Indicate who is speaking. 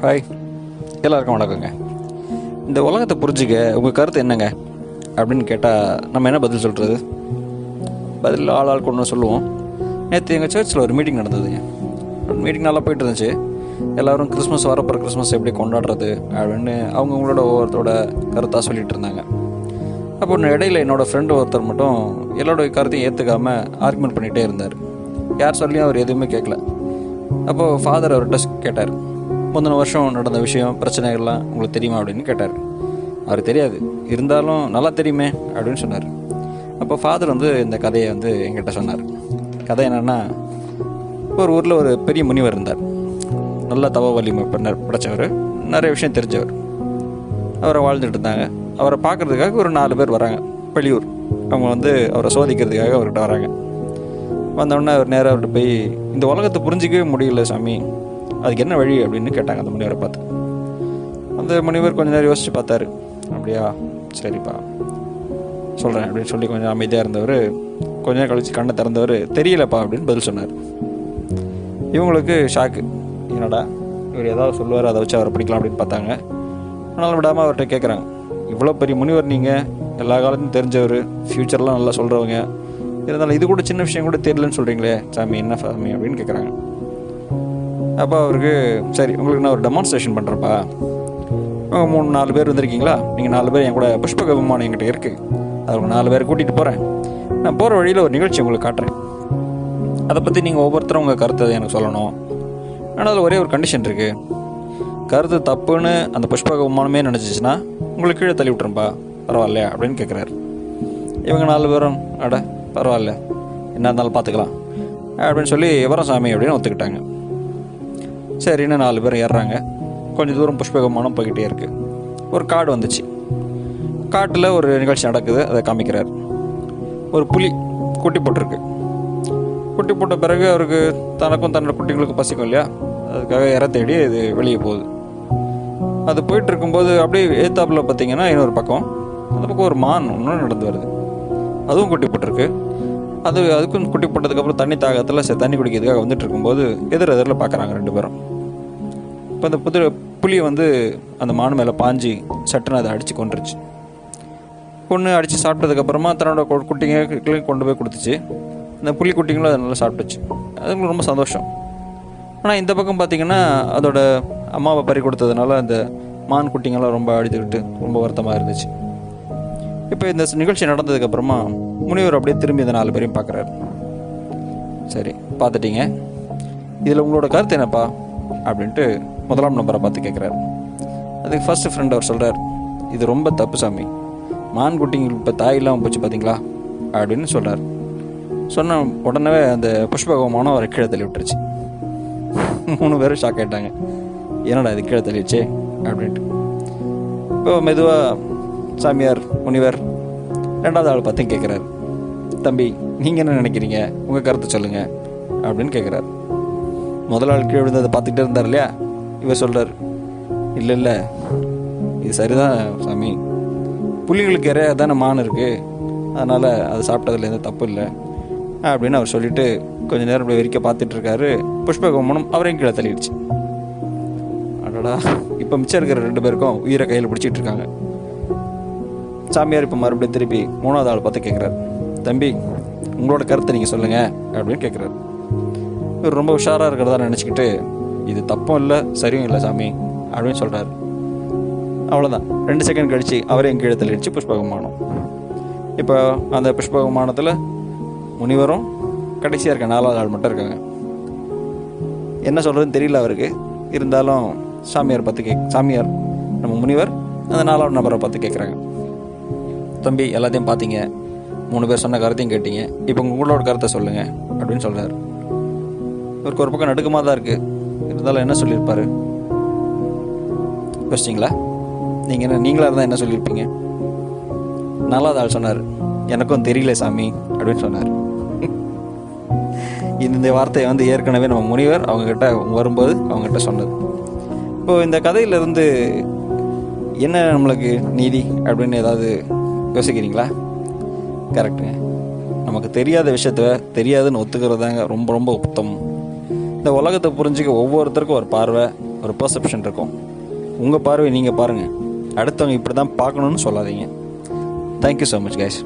Speaker 1: Hi எல்லாருக்கும் வணக்கங்க. இந்த உலகத்தை புரிஞ்சுக்க உங்கள் கருத்து என்னங்க? அப்படின்னு கேட்டால் நம்ம என்ன பதில் சொல்கிறது பதில் ஆள் ஆள் கொண்டு சொல்லுவோம். நேற்று எங்கள் சர்ச்சில் ஒரு மீட்டிங் நடந்ததுங்க. மீட்டிங் நல்லா போயிட்டு இருந்துச்சு. எல்லோரும் கிறிஸ்மஸ் வரப்போகிற கிறிஸ்மஸ் எப்படி கொண்டாடுறது அப்படின்னு அவங்கவுங்களோட ஒவ்வொருத்தரோட கருத்தாக சொல்லிகிட்டு இருந்தாங்க. அப்போ ஒன்று இடையில என்னோடய ஃப்ரெண்டு ஒருத்தர் மட்டும் எல்லாரோட கருத்தையும் ஏற்றுக்காமல் ஆர்குமெண்ட் பண்ணிகிட்டே இருந்தார். யார் சொல்லியும் அவர் எதுவுமே கேட்கல அப்போது ஃபாதர் அவர்கிட்ட கேட்டார். முந்தின வருஷம் நடந்த விஷயம் பிரச்சனைகள்லாம் உங்களுக்கு தெரியுமா அப்படின்னு கேட்டார். அவர் தெரியாது. இருந்தாலும் நல்லா தெரியுமே அப்படின்னு சொன்னார். அப்போ ஃபாதர் வந்து இந்த கதையை வந்து என்கிட்ட சொன்னார். கதை என்னென்னா ஒரு ஊரில் ஒரு பெரிய முனிவர் இருந்தார். நல்ல தவ வலிமை பண்ண- படைச்சவர். நிறைய விஷயம் தெரிஞ்சவர். அவரை வாழ்ந்துட்டு இருந்தாங்க. அவரை பார்க்கறதுக்காக ஒரு நாலு பேர் வராங்க. வெளியூர். அவங்க வந்து அவரை சோதிக்கிறதுக்காக அவர்கிட்ட வராங்க. வந்தோடனே அவர் நேராக அவர்கிட்ட போய் இந்த உலகத்தை புரிஞ்சிக்கவே முடியல சாமி. அதுக்கு என்ன வழி அப்படின்னு கேட்டாங்க அந்த முனிவரை பார்த்து. அந்த முனிவர் கொஞ்ச நேரம் யோசிச்சு பார்த்தாரு. அப்படியா? சரிப்பா. சொல்கிறேன் அப்படின்னு சொல்லி கொஞ்சம் அமைதியாக இருந்தவர் கொஞ்ச நேரம் கழிச்சு கண்ணை திறந்தவர் தெரியலப்பா அப்படின்னு பதில் சொன்னார். இவங்களுக்கு ஷாக்கு என்னடா இவர் ஏதாவது சொல்லுவார் அதை வச்சு அவரை பிடிக்கலாம் அப்படின்னு பார்த்தாங்க. ஆனாலும் விடாமல் அவர்கிட்ட கேட்குறாங்க இவ்வளோ பெரிய முனிவர் நீங்கள் எல்லா காலத்தையும் தெரிஞ்சவர். ஃப்யூச்சர்லாம் நல்லா சொல்கிறவங்க இருந்தாலும் இது கூட சின்ன விஷயம் கூட தெரியலன்னு சொல்கிறீங்களே சாமி என்ன சாமி? அப்படின்னு கேட்குறாங்க அப்போ அவருக்கு சரி உங்களுக்கு நான் ஒரு டெமான்ஸ்ட்ரேஷன் பண்ணுறப்பா மூணு நாலு பேர் வந்திருக்கீங்களா? நீங்கள் நாலு பேர் என் கூட புஷ்பக விமானம் என்கிட்ட இருக்குது அது நாலு பேர் கூட்டிகிட்டு போகிறேன் நான் போகிற வழியில் ஒரு நிகழ்ச்சி உங்களுக்கு காட்டுறேன். அதை பற்றி நீங்கள் ஒவ்வொருத்தரும் உங்கள் கருத்தை எனக்கு சொல்லணும். ஆனால் அதில் ஒரே ஒரு கண்டிஷன் இருக்குது கருத்து தப்புன்னு அந்த புஷ்பக விமானமே நினச்சிச்சுன்னா உங்களுக்கு கீழே தள்ளி விட்டுருப்பா பரவாயில்லையா? அப்படின்னு கேட்குறாரு இவங்க நாலு பேரும் அட பரவாயில்ல. என்ன இருந்தாலும் பார்த்துக்கலாம். அப்படின்னு சொல்லி விவரம் சாமி அப்படின்னு ஒத்துக்கிட்டாங்க. சரின்னு நாலு பேர் ஏறுறாங்க. கொஞ்சம் தூரம் புஷ்பக போய்கிட்டே இருக்கு. ஒரு காடு வந்துச்சு. காட்டில் ஒரு நிகழ்ச்சி நடக்குது. அதை காமிக்கிறார். ஒரு புலி குட்டி போட்டிருக்கு. குட்டி போட்ட பிறகு அவருக்கு தனக்கும் தன்னோட குட்டிகளுக்கும் பசிக்கும் இல்லையா? அதுக்காக இற தேடி இது வெளியே போகுது. அது போயிட்டு இருக்கும்போது அப்படியே ஏத்தாப்பில் பார்த்தீங்கன்னா இன்னொரு பக்கம். அந்த பக்கம் ஒரு மான் ஒன்று நடந்து வருது. அதுவும் குட்டி போட்டிருக்கு. அது அதுக்கும் குட்டி போட்டதுக்கப்புறம் தண்ணி தாகத்தில் சரி தண்ணி குடிக்கிறதுக்காக வந்துட்டு இருக்கும்போது எதிர் எதிரில் பார்க்குறாங்க ரெண்டு பேரும். இப்போ அந்த புது புளியை வந்து அந்த மான் மேலே பாஞ்சி சட்டுன்னு அதை அடித்து கொண்டுருச்சு கொன்று அடித்து சாப்பிட்டதுக்கப்புறமா தன்னோட கு- கொண்டு போய் கொடுத்துச்சு. அந்த புளி குட்டிங்களும் அதை நல்லா சாப்பிட்டுச்சு. அதுங்களுக்கு ரொம்ப சந்தோஷம். ஆனால் இந்த பக்கம் பார்த்தீங்கன்னா அதோட அம்மாவை பறி கொடுத்ததுனால அந்த மான் குட்டிங்கெல்லாம் ரொம்ப அடித்துக்கிட்டு ரொம்ப வருத்தமாக இருந்துச்சு. இப்போ இந்த நிகழ்ச்சி நடந்ததுக்கப்புறமா முனிவர் அப்படியே திரும்பி இந்த நாலு பேரையும் பார்க்குறாரு. சரி பார்த்துட்டீங்க. இதில் உங்களோட கருத்து என்னப்பா? அப்படின்ட்டு முதலாம் நம்பரை பார்த்து கேட்குறாரு. அதுக்கு ஃபர்ஸ்ட் ஃப்ரெண்ட் அவர் சொல்கிறார் இது ரொம்ப தப்பு சாமி. மான் குட்டிங்களுக்கு இப்போ தாய் இல்லாமல் போச்சு பார்த்தீங்களா அப்படின்னு சொல்கிறார் சொன்ன உடனே அந்த புஷ்பகமானம் அவரை கீழே தள்ளி விட்டுருச்சு. மூணு பேரும் ஷாக் ஆகிட்டாங்க என்னடா இது கீழே தள்ளிடுச்சே? அப்படின்ட்டு. இப்போ மெதுவாக சாமியார் முனிவர் ரெண்டாவது ஆள் பார்த்து கேட்குறாரு தம்பி நீங்கள் என்ன நினைக்கிறீங்க? உங்கள் கருத்தை சொல்லுங்கள் அப்படின்னு கேட்குறாரு முதல் ஆள் கீழே விழுந்ததை பார்த்துக்கிட்டே இருந்தார் இல்லையா? இவர் சொல்கிறார் இல்லை இல்லை இது சரிதான் சாமி. புலிகளுக்கு இறையா தானே மான் இருக்குது அதனால் அது சாப்பிட்டதுல எந்த தப்பு இல்லை அப்படின்னு அவர் சொல்லிட்டு கொஞ்ச நேரம் இப்படி வெறிக்க பார்த்துட்டு இருக்காரு. புஷ்பகமனம் அவரையும் கீழே தள்ளிடுச்சு. அடடா இப்போ மிச்சம் இருக்கிற ரெண்டு பேருக்கும் உயிரை கையில் பிடிச்சிட்டு இருக்காங்க. சாமியார் இப்போ மறுபடியும் திருப்பி மூணாவது ஆள் பார்த்து கேட்குறாரு தம்பி உங்களோட கருத்தை நீங்கள் சொல்லுங்கள் அப்படின்னு கேட்குறாரு இவர் ரொம்ப உஷாராக இருக்கிறதா நினச்சிக்கிட்டு இது தப்பும் இல்லை சரியும் இல்லை சாமி அப்படின்னு சொல்கிறாரு அவ்வளோதான் ரெண்டு செகண்ட் கழித்து அவரையும் கீழே தள்ளிடுச்சு புஷ்பகமானம். இப்போ அந்த புஷ்பகமானத்தில் முனிவரும் கடைசியாக இருக்க நாலாவது ஆள் மட்டும் இருக்காங்க. என்ன சொல்கிறதுன்னு தெரியல அவருக்கு. இருந்தாலும் சாமியார் பார்த்து கே சாமியார் நம்ம முனிவர் அந்த நாலாவது நபரை பார்த்து கேட்குறாங்க தம்பி எல்லாத்தையும் பார்த்தீங்க. மூணு பேர் சொன்ன கருத்தையும் கேட்டீங்க. இப்போ உங்களோட கருத்தை சொல்லுங்கள் அப்படின்னு சொல்கிறார் இவருக்கு ஒரு பக்கம் நடுக்கமாக தான் இருக்குது இருந்தாலும் என்ன சொல்லியிருப்பாரு? யோசிச்சிங்களா? நீங்கள் என்ன நீங்களாக இருந்தால் என்ன சொல்லியிருப்பீங்க? நாலாவது ஆள் சொன்னார். எனக்கும் தெரியல சாமி அப்படின்னு சொன்னார். இந்த வார்த்தையை வந்து ஏற்கனவே நம்ம முனிவர் அவங்கக்கிட்ட வரும்போது அவங்ககிட்ட சொன்னது. இப்போது இந்த கதையிலிருந்து என்ன நம்மளுக்கு நீதி அப்படின்னு ஏதாவது யோசிக்கிறீங்களா? கரெக்டுங்க நமக்கு தெரியாத விஷயத்த தெரியாதுன்னு ஒத்துக்கிறது தாங்க ரொம்ப ரொம்ப உத்தம். இந்த உலகத்தை புரிஞ்சுக்க ஒவ்வொருத்தருக்கும் ஒரு பார்வை ஒரு பர்செப்ஷன் இருக்கும். உங்கள் பார்வை நீங்கள் பாருங்கள் அடுத்தவங்க இப்படி தான் பார்க்கணுன்னு சொல்லாதீங்க தேங்க்யூ ஸோ மச் கைஸ்